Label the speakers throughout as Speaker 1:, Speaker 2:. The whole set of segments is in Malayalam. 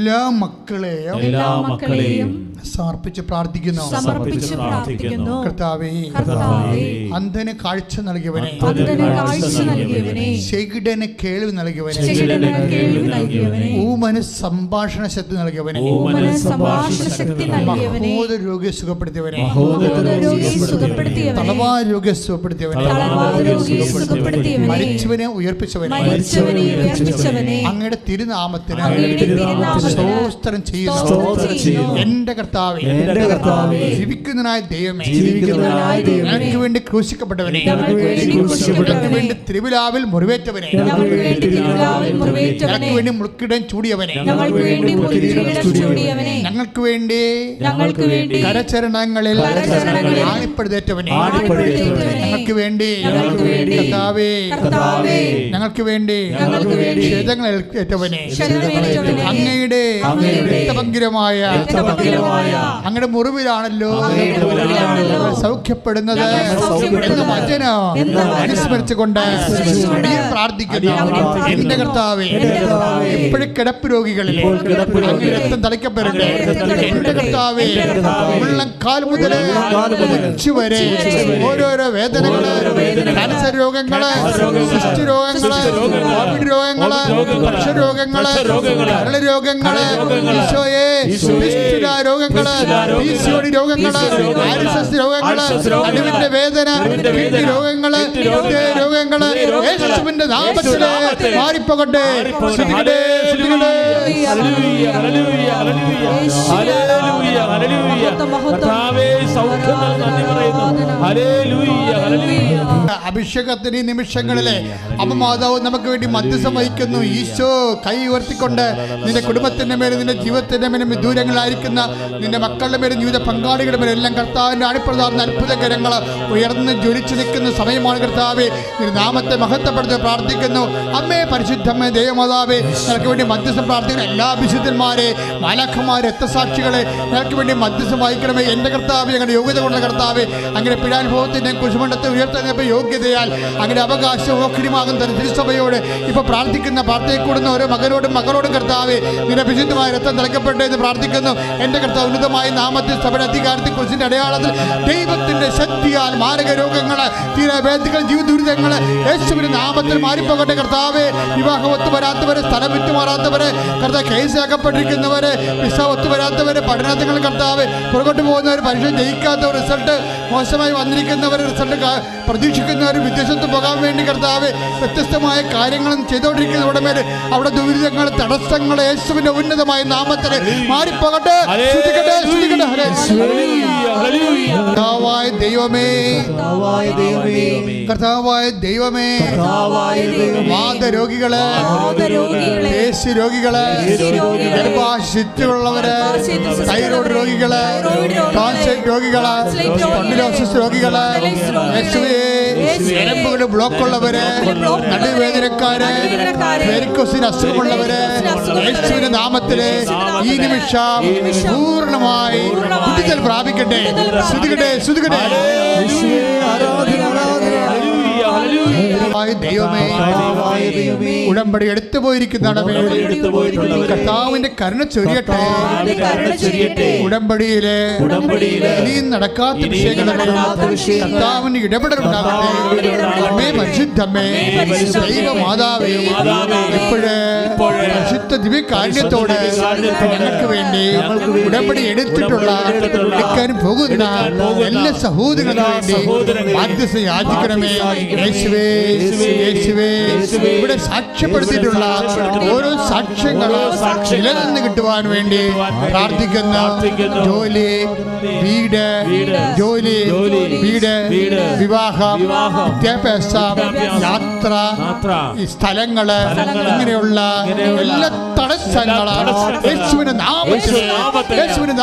Speaker 1: എല്ലാ മക്കളെയും
Speaker 2: എല്ലാ മക്കളെയും
Speaker 1: സമർപ്പിച്ച് പ്രാർത്ഥിക്കുന്നു.
Speaker 2: സമർപ്പിച്ച് പ്രാർത്ഥിക്കുന്നു.
Speaker 1: കർത്താവേ
Speaker 2: കർത്താവേ
Speaker 1: അന്ധന് കാഴ്ച നൽകിയവനെ
Speaker 2: അന്ധന് കാഴ്ച നൽകിയവനെ
Speaker 1: ചെകിടന് കേൾവി നൽകിയവനെ
Speaker 2: ചെകിടന് കേൾവി നൽകിയവനെ
Speaker 1: ഊമന് സംഭാഷണ ശക്തി നൽകിയവനെ
Speaker 2: ഊമന് സംഭാഷണ ശക്തി നൽകിയവനെ
Speaker 1: മഹോദ രോഗിയെ സുഖപ്പെടുത്തിയവനെ തളവാ രോഗിയെ സുഖപ്പെടുത്തിയവനെ മരിച്ചവനെ ഉയർപ്പിച്ചവനെ അങ്ങയുടെ തിരുനാമത്തിന് സ്തോത്രം ചെയ്യുന്നു.
Speaker 2: സ്തോത്രം ചെയ്യുന്നു.
Speaker 1: എന്റെ കർത്താവേ
Speaker 3: എന്റെ കർത്താവേ
Speaker 1: ജീവിക്കുന്നതിനായ ദൈവമേ
Speaker 3: ദൈവമേ
Speaker 1: ഞങ്ങൾക്ക് വേണ്ടി ക്രൂശിക്കപ്പെട്ടവനെ
Speaker 2: ഞങ്ങൾക്ക് വേണ്ടി
Speaker 1: തിരുവിലാവിൽ മുറിവേറ്റവനെ
Speaker 2: ഞങ്ങൾക്ക് വേണ്ടി
Speaker 1: മുൾക്കിടം ചൂടിയവനെ
Speaker 2: ഞങ്ങൾക്ക് വേണ്ടി
Speaker 1: ഞങ്ങൾക്ക് വേണ്ടി കരചരണങ്ങളിൽ
Speaker 2: കരചരണങ്ങളിൽ
Speaker 1: ആണിപ്പെടുതേറ്റവനെ ഞങ്ങൾക്ക് വേണ്ടി
Speaker 2: ഞങ്ങൾക്ക് വേണ്ടി
Speaker 1: കർത്താവേ
Speaker 2: കർത്താവേ
Speaker 1: ഞങ്ങൾക്ക് വേണ്ടി
Speaker 2: ഞങ്ങൾക്ക് വേണ്ടി
Speaker 1: ക്ഷതങ്ങൾ ഏറ്റവനെ അങ്ങയുടെ
Speaker 2: രക്തപങ്കിലമായ
Speaker 1: അങ്ങയുടെ മുറിവിലാണല്ലോ. സൗഖ്യപ്പെടുന്നത്. എന്ന് വചനം അനുസ്മരിച്ചുകൊണ്ട് പ്രാർത്ഥിക്കുന്നു. എന്റെ കർത്താവേ എപ്പോഴും കിടപ്പ് രോഗികളിൽ രക്തം തളിക്കപ്പെടട്ടെ. എന്റെ കർത്താവേ
Speaker 2: എന്റെ കർത്താവേ,
Speaker 1: ഉള്ളം കാൽ മുതൽ
Speaker 2: വരെ
Speaker 1: ഓരോരോ
Speaker 2: വേദനകൾ
Speaker 1: ക്യാൻസർ
Speaker 2: രോഗങ്ങൾ
Speaker 1: സിസ്റ്റ്
Speaker 2: രോഗങ്ങൾ
Speaker 1: കോവിഡ് രോഗങ്ങൾ
Speaker 2: കോവിഡ്
Speaker 1: രോഗങ്ങൾ രോഗങ്ങൾ
Speaker 2: കരൾ രോഗങ്ങൾ
Speaker 1: ഈശോയെ ഫിസ്റ്റുല രോഗങ്ങൾ
Speaker 2: ഫിസ്റ്റുല രോഗങ്ങൾ
Speaker 1: പിസിഒഡി
Speaker 2: രോഗങ്ങൾ
Speaker 1: നടുവിന്റെ വേദന കിഡ്നി
Speaker 2: രോഗങ്ങൾ രോഗങ്ങൾ
Speaker 1: യേശുവിന്റെ
Speaker 2: നാമത്തിൽ
Speaker 1: മാറിപ്പോകട്ടെ
Speaker 2: മാറിപ്പോകട്ടെ.
Speaker 1: സ്തുതിക്കട്ടെ, സ്തുതിക്കട്ടെ.
Speaker 2: Hallelujah, hallelujah, hallelujah, hallelujah, hallelujah. കർത്താവേ, സൗഖ്യം നന്ദി പറയുന്നു. Hallelujah, hallelujah.
Speaker 1: അഭിഷേകത്തിന് ഈ നിമിഷങ്ങളിലെ അമ്മമാതാവ് നമുക്ക് വേണ്ടി മധ്യസ്ഥം വഹിക്കുന്നു ഈശോ കൈ ഉയർത്തിക്കൊണ്ട് നിന്റെ കുടുംബത്തിന്റെ മേലും നിന്റെ ജീവിതത്തിന്റെ മേലും ദൂരങ്ങളായിരിക്കുന്ന നിന്റെ മക്കളുടെ മേലും ജീവിത പങ്കാളികളുടെ മേലും എല്ലാം കർത്താവിന്റെ അണിപ്രധാന അത്ഭുതകരങ്ങൾ ഉയർന്ന് ജ്വലിച്ചു നിൽക്കുന്ന സമയമാണ് കർത്താവെ. നിന്റെ നാമത്തെ മഹത്വപ്പെടുത്തി പ്രാർത്ഥിക്കുന്നു. അമ്മേ പരിശുദ്ധമ്മേ ദൈവമാതാവേ നിനക്ക് വേണ്ടി മധ്യസ്ഥം പ്രാർത്ഥിക്കുന്ന എല്ലാ വിശുദ്ധന്മാരെ മാലാഖമാരെ രക്തസാക്ഷികളെ നിനക്ക് വേണ്ടി മധ്യസ്ഥം വഹിക്കണമേ എന്റെ കർത്താവ് ഞങ്ങളുടെ യോഗ്യത കൊണ്ട കർത്താവ് അങ്ങനെ പിഴാനുഭവത്തിന്റെ കുശുമണ്ഡത്തെ ഉയർത്തുന്ന യോഗ്യതയാൽ അങ്ങനെ അവകാശം ഓഹരിമാകുന്ന തിരുസഭയോട്. ഇപ്പൊ പ്രാർത്ഥിക്കുന്ന പ്രാർത്ഥനയെക്കൂടുന്ന ഓരോ മകനോടും മകളോടും കർത്താവ് നിന്റെ വിശുദ്ധമായ രക്തം തിളക്കപ്പെട്ടെ എന്ന് പ്രാർത്ഥിക്കുന്നു. എന്റെ കർത്താവ് ഉന്നതമായ നാമത്തിൽ സഭയുടെ അധികാരത്തിൽ കുറിച്ചിന്റെ അടയാളത്തിൽ ദൈവത്തിന്റെ ശക്തിയാൽ മാരക രോഗങ്ങൾ തീരവേദികൾ ജീവിത ദുരിതങ്ങൾ യേശുവിന്റെ നാമത്തിൽ മാറിപ്പോകട്ടെ കർത്താവെ. വിവാഹം ഒത്തു വരാത്തവരെ സ്ഥലം വിട്ടു മാറാത്തവരെ കർത്താവ് കേസാക്കപ്പെട്ടിരിക്കുന്നവരെ വിസ ഒത്തു വരാത്തവരെ പഠനത്തിൽ കർത്താവ് പുറകോട്ട് പോകുന്നവർ പരീക്ഷ ജയിക്കാത്തവർ റിസൾട്ട് മോശമായി വന്നിരിക്കുന്നവർ റിസൾട്ട് പ്രതീക്ഷിക്കുന്നവർ വിദേശത്ത് പോകാൻ വേണ്ടി കർത്താവ് വ്യത്യസ്തമായ കാര്യങ്ങളും ചെയ്തുകൊണ്ടിരിക്കുന്നവരുടെ മേൽ അവിടെ ദുരിതങ്ങൾ തടസ്സങ്ങൾ യേശുവിന്റെ ഉന്നതമായ നാമത്തിൽ മാറിപ്പോകട്ടെ. സ്തുതിക്കട്ടെ, സ്തുതിക്കട്ടെ. കർത്താവായ ദൈവമേ.
Speaker 3: കർത്താവായ ദൈവമേ.
Speaker 1: കർത്താവായ ദൈവമേ.
Speaker 3: കർത്താവായ ദൈവമേ.
Speaker 2: വാദരോഗികൾ. രോഗികൾ
Speaker 1: ഗർഭാശിറ്റുള്ളവര് തൈറോയ്ഡ് രോഗികൾ.
Speaker 2: തൈറോയ്ഡ് രോഗികളെ,
Speaker 1: ടോൺസൈറ്റ്
Speaker 2: രോഗികൾ.
Speaker 1: ഞരമ്പുകൾ ബ്ലോക്ക് ഉള്ളവര് നടുവേദനക്കാര് വെരിക്കോസിന് അസുഖമുള്ളവരെ യേശുവിന്റെ നാമത്തിൽ ഈ നിമിഷം
Speaker 2: പൂർണമായി
Speaker 1: വിടുതൽ പ്രാപിക്കട്ടെ. ശ്രുതികട്ടെ ശ്രുതികട്ടെ. ദൈവമേ. ഉടമ്പടി എടുത്തു പോയിരിക്കുന്നതാണ് കർത്താവിന്റെ കരുണ ചൊരിയട്ടെ. ഉടമ്പടിയിലെ ഇനിയും നടക്കാത്ത കർത്താവിന്റെ ഇടപെടൽ അമ്മേ പരിശുദ്ധമ്മേ
Speaker 2: ദൈവ
Speaker 1: ദൈവമാതാവേ, ഇപ്പോഴ് പരിശുദ്ധ ദിവ്യകാരുണ്യത്തോട് ഞങ്ങൾക്ക് വേണ്ടി ഉടമ്പടി എടുത്തിട്ടുള്ള എടുക്കാൻ പോകുന്ന എല്ലാ
Speaker 2: സഹോദരങ്ങളും
Speaker 1: വേണ്ടി മാധ്യസ്ഥ യാചിക്കണമേ യേശുവേ, ഇവിടെ സാക്ഷ്യപ്പെടുത്തിയിട്ടുള്ള ഓരോ സാക്ഷ്യങ്ങൾ
Speaker 2: സാക്ഷ്യങ്ങൾ
Speaker 1: നിലനിന്ന് കിട്ടുവാൻ വേണ്ടി പ്രാർത്ഥിക്കുന്ന. ജോലി വീട് ജോലി വീട് വിവാഹം വിദ്യാഭ്യാസം യാത്ര
Speaker 2: സ്ഥലങ്ങൾ
Speaker 1: ഇങ്ങനെയുള്ള എല്ലാ
Speaker 2: തടസ്സങ്ങളാണ്.
Speaker 1: യേശുവിന്റെ നാമത്തിൽ
Speaker 2: യേശുവിന്റെ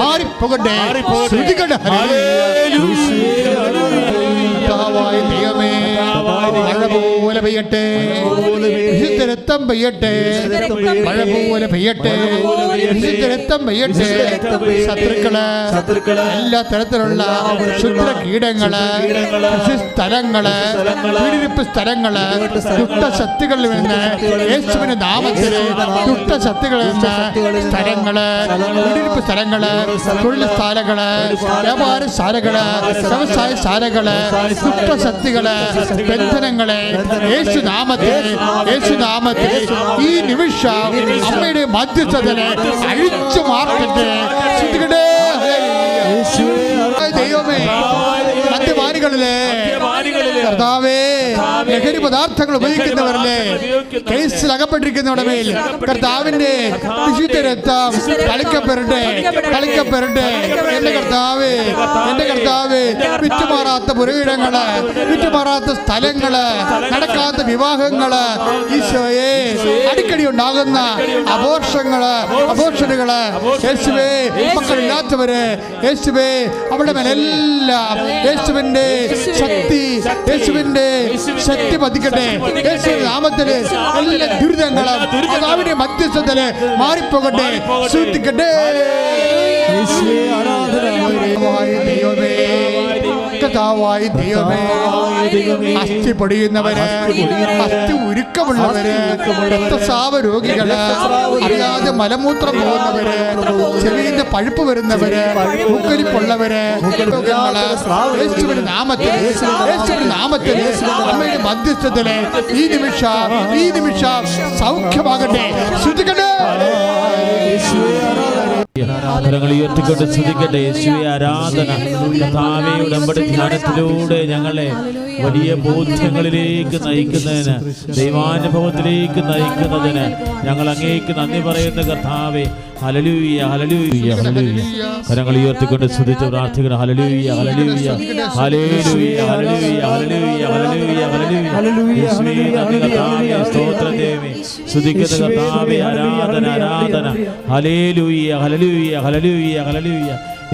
Speaker 1: മാറിപ്പോകട്ടെ. കർത്താവായ ദൈവമേ മഴ പോലെ പെയ്യട്ടെ. വിശുദ്ധ രക്തം പെയ്യട്ടെ. മഴ പോലെ പെയ്യട്ടെ. വിശുദ്ധ രക്തം പെയ്യട്ടെ.
Speaker 3: ശത്രുക്കൾ
Speaker 1: എല്ലാ തരത്തിലുള്ള ക്ഷുദ്ര കീടങ്ങൾ സ്ഥലങ്ങൾ പീഡിപ്പിപ്പ് സ്ഥലങ്ങൾ ദുഷ്ടശക്തികളിൽ നിന്ന് യേശുവിന്റെ നാമത്തിൽ ദുഷ്ടശക്തികളിൽ നിന്ന് സ്ഥലങ്ങൾ പീഡിപ്പിപ്പ് സ്ഥലങ്ങൾ തൊഴിൽ ശാലകൾ വ്യാപാരശാലകൾ വ്യവസായ ശാലകൾ ദുഷ്ടശക്തികൾ ബന്ധനങ്ങളെ യേശു നാമത്തിൽ യേശു നാമത്തിൽ ഈ നിമിഷം അമ്മയുടെ മധ്യസ്ഥതനെ അഴിച്ചു ശ്രദ്ധിക്കട്ടെ ദൈവമേ മദ്യപാനികളിലെ കർത്താവേ ലഹരി പദാർത്ഥങ്ങൾ ഉപയോഗിക്കുന്നവരിലെ കേസിൽ അകപ്പെട്ടിരിക്കുന്നവരുടെ മേൽ കർത്താവിന്റെ വിശുദ്ധ രക്തം കളിക്കപ്പെടട്ടെ. കളിക്കപ്പെടട്ടെ. എന്റെ കർത്താവേ എന്റെ കർത്താവേ വിറ്റുമാറാത്ത പുരയിടങ്ങൾ വിറ്റുമാറാത്ത സ്ഥലങ്ങൾ നടക്കാത്ത വിവാഹങ്ങൾ. ഈശോയെ അടിക്കടി ഉണ്ടാകുന്ന അപോർഷങ്ങൾ അപോർഷനുകൾ യേശുവേ മക്കളില്ലാത്തവര് യേശുവേ അവിടെ മേലെല്ലാം യേശുവിന്റെ ശക്തി യേശുവിന്റെ ശക്തി പതിക്കട്ടെ. യേശുവിന്റെ നാമത്തിൽ എല്ലാ ദുരിതങ്ങളും കർത്താവിന്റെ മധ്യസ്ഥത്തിൽ മാറിപ്പോകട്ടെ. ശ്രദ്ധിക്കട്ടെ.
Speaker 3: യേശുവേ
Speaker 1: കർത്താവായ ദൈവമേ അസ്ഥി പൊടിയുന്നവര് അസ്ഥി ഉരുക്കമുള്ളവര് രക്തസ്രാവ രോഗികൾ അറിയാതെ മലമൂത്രം പോകുന്നവര് ചെവിന്റെ പഴുപ്പ് വരുന്നവര് മുക്കരിപ്പുള്ളവര് നാമത്തിൽ നാമത്തിൽ അമ്മയുടെ മധ്യസ്ഥത്തിൽ ഈ നിമിഷം ഈ നിമിഷം സൗഖ്യമാകട്ടെ. ശ്രദ്ധിക്കട്ടെ
Speaker 4: ഫലങ്ങൾ ഉയർത്തിക്കൊണ്ട് ശ്രദ്ധിക്കട്ടെ യേശുവെ ആരാധന കഥാവെ ഉടമ്പടി ധ്യാനത്തിലൂടെ ഞങ്ങളെ വലിയ ബോധ്യങ്ങളിലേക്ക് നയിക്കുന്നതിന് ദൈവാനുഭവത്തിലേക്ക് നയിക്കുന്നതിന് ഞങ്ങൾ അങ്ങേക്ക് നന്ദി പറയുന്ന കർത്താവെ. ഹലലൂയ ഹലലൂയ ഹലലൂയ കരങ്ങൾ ഉയർത്തിക്കൊണ്ട് സ്തുതിച്ച് പ്രാർത്ഥിക്കണം. ഹലലൂയ ഹലലൂയ ഹലലൂയ ഹലലൂയ ഹലലൂയ ഹലലൂയ ഹലലൂയ കർത്താവേ ആരാധന ആരാധന.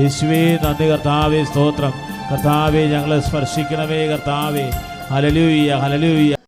Speaker 4: യേശുവേ നന്ദി കർത്താവേ സ്തോത്രം. കർത്താവേ ഞങ്ങളെ സ്പർശിക്കണമേ കർത്താവേ. ഹലലൂയ ഹലലൂയ